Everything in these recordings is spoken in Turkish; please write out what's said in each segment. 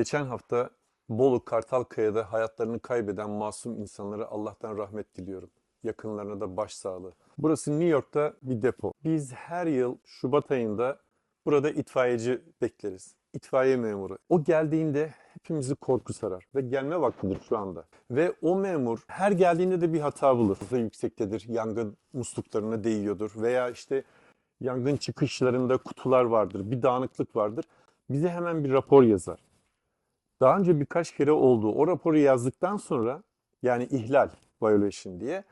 Geçen hafta Bolu Kartalkaya'da hayatlarını kaybeden masum insanlara Allah'tan rahmet diliyorum. Yakınlarına da başsağlığı. Burası New York'ta bir depo. Biz her yıl Şubat ayında burada itfaiyeci bekleriz. İtfaiye memuru. O geldiğinde hepimizi korku sarar ve gelme vaktidir şu anda. Ve o memur her geldiğinde de bir hata bulur. Hızı yüksektedir, yangın musluklarına değiyordur veya işte yangın çıkışlarında kutular vardır, bir dağınıklık vardır. Bize hemen bir rapor yazar. Daha önce birkaç kere oldu. O raporu yazdıktan sonra yani ihlal violation diye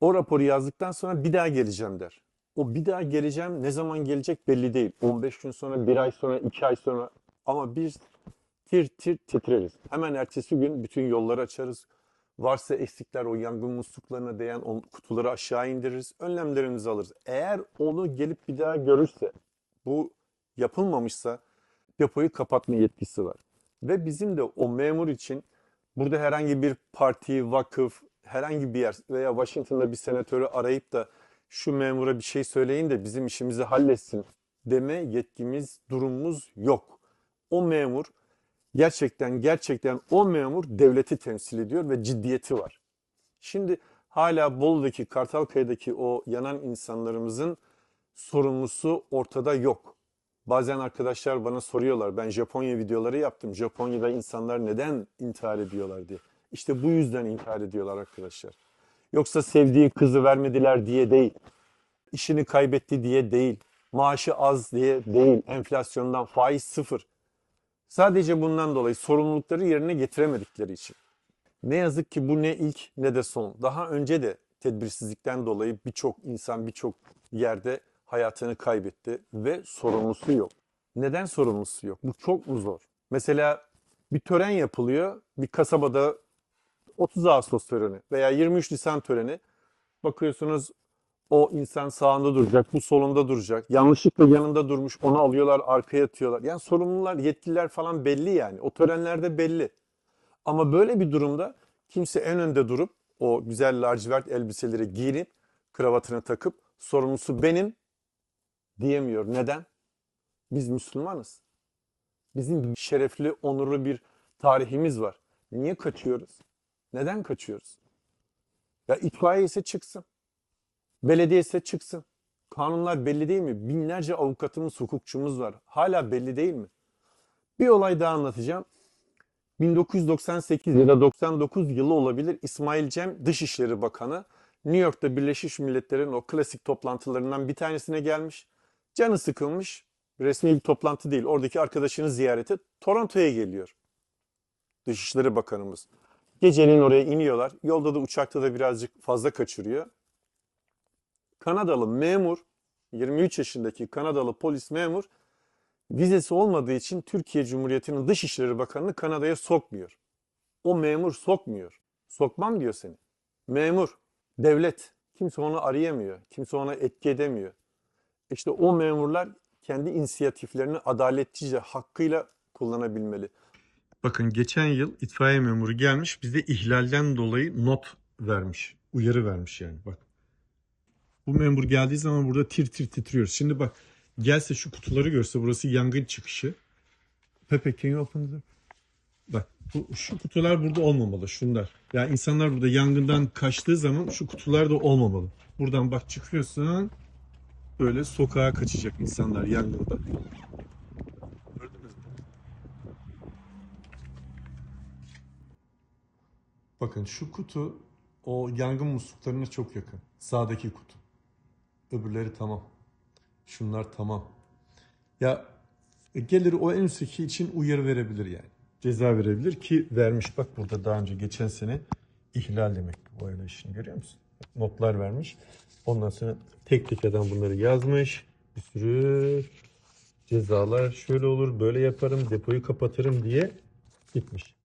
o raporu yazdıktan sonra bir daha geleceğim der. O bir daha geleceğim ne zaman gelecek belli değil. 15 gün sonra, bir ay sonra, iki ay sonra ama biz tir tir titreriz. Hemen ertesi gün bütün yolları açarız. Varsa eksikler o yangın musluklarına değen o kutuları aşağı indiririz. Önlemlerimizi alırız. Eğer onu gelip bir daha görürse bu yapılmamışsa depoyu kapatma yetkisi var. Ve bizim de o memur için burada herhangi bir parti, vakıf, herhangi bir yer veya Washington'da bir senatörü arayıp da şu memura bir şey söyleyin de bizim işimizi halletsin deme yetkimiz, durumumuz yok. O memur gerçekten gerçekten o memur devleti temsil ediyor ve ciddiyeti var. Şimdi hala Bolu'daki Kartalkaya'daki o yanan insanlarımızın sorumlusu ortada yok. Bazen arkadaşlar bana soruyorlar. Ben Japonya videoları yaptım. Japonya'da insanlar neden intihar ediyorlar diye. İşte bu yüzden intihar ediyorlar arkadaşlar. Yoksa sevdiği kızı vermediler diye değil. İşini kaybetti diye değil. Maaşı az diye değil. Enflasyondan faiz sıfır. Sadece bundan dolayı sorumlulukları yerine getiremedikleri için. Ne yazık ki bu ne ilk ne de son. Daha önce de tedbirsizlikten dolayı birçok insan birçok yerde hayatını kaybetti ve sorumlusu yok. Neden sorumlusu yok? Bu çok mu zor? Mesela bir tören yapılıyor. Bir kasabada 30 Ağustos töreni veya 23 Nisan töreni. Bakıyorsunuz o insan sağında duracak, bu solunda duracak. Yanlışlıkla yanında durmuş, onu alıyorlar, arkaya atıyorlar. Yani sorumlular, yetkililer falan belli yani. O törenlerde belli. Ama böyle bir durumda kimse en önde durup o güzel lacivert elbiseleri giyinip kravatını takıp sorumlusu benim diyemiyor. Neden? Biz Müslümanız. Bizim şerefli, onurlu bir tarihimiz var. Niye kaçıyoruz? Neden kaçıyoruz? Ya itfaiye ise çıksın. Belediye ise çıksın. Kanunlar belli değil mi? Binlerce avukatımız, hukukçumuz var. Hala belli değil mi? Bir olay daha anlatacağım. 1998 ya da 99 yılı olabilir. İsmail Cem Dışişleri Bakanı New York'ta Birleşmiş Milletler'in o klasik toplantılarından bir tanesine gelmiş. Canı sıkılmış. Resmi bir toplantı değil. Oradaki arkadaşını ziyarete Toronto'ya geliyor. Dışişleri Bakanımız. Gecenin oraya iniyorlar. Yolda da uçakta da birazcık fazla kaçırıyor. Kanadalı memur, 23 yaşındaki Kanadalı polis memur vizesi olmadığı için Türkiye Cumhuriyeti'nin Dışişleri Bakanı'nı Kanada'ya sokmuyor. O memur sokmuyor. Sokmam diyor seni. Memur, devlet. Kimse onu arayamıyor. Kimse ona etki edemiyor. İşte o memurlar kendi inisiyatiflerini adaletlice, hakkıyla kullanabilmeli. Bakın geçen yıl itfaiye memuru gelmiş bize ihlalden dolayı not vermiş. Uyarı vermiş yani bak. Bu memur geldiği zaman burada tir tir titriyoruz. Şimdi bak gelse şu kutuları görse burası yangın çıkışı. Pepe can you open the- Bak bu, şu kutular burada olmamalı şunlar. Yani insanlar burada yangından kaçtığı zaman şu kutular da olmamalı. Buradan bak çıkıyorsun böyle sokağa kaçacak insanlar yangında. Gördünüz mü? Bakın şu kutu o yangın musluklarına çok yakın. Sağdaki kutu. Öbürleri tamam. Şunlar tamam. Ya e, gelir o en üstteki için uyarı verebilir yani. Ceza verebilir ki vermiş. Bak burada daha önce geçen sene ihlal demek bu öyle işini görüyor musun? Notlar vermiş. Ondan sonra tek tek adam bunları yazmış. Bir sürü cezalar şöyle olur böyle yaparım depoyu kapatırım diye gitmiş.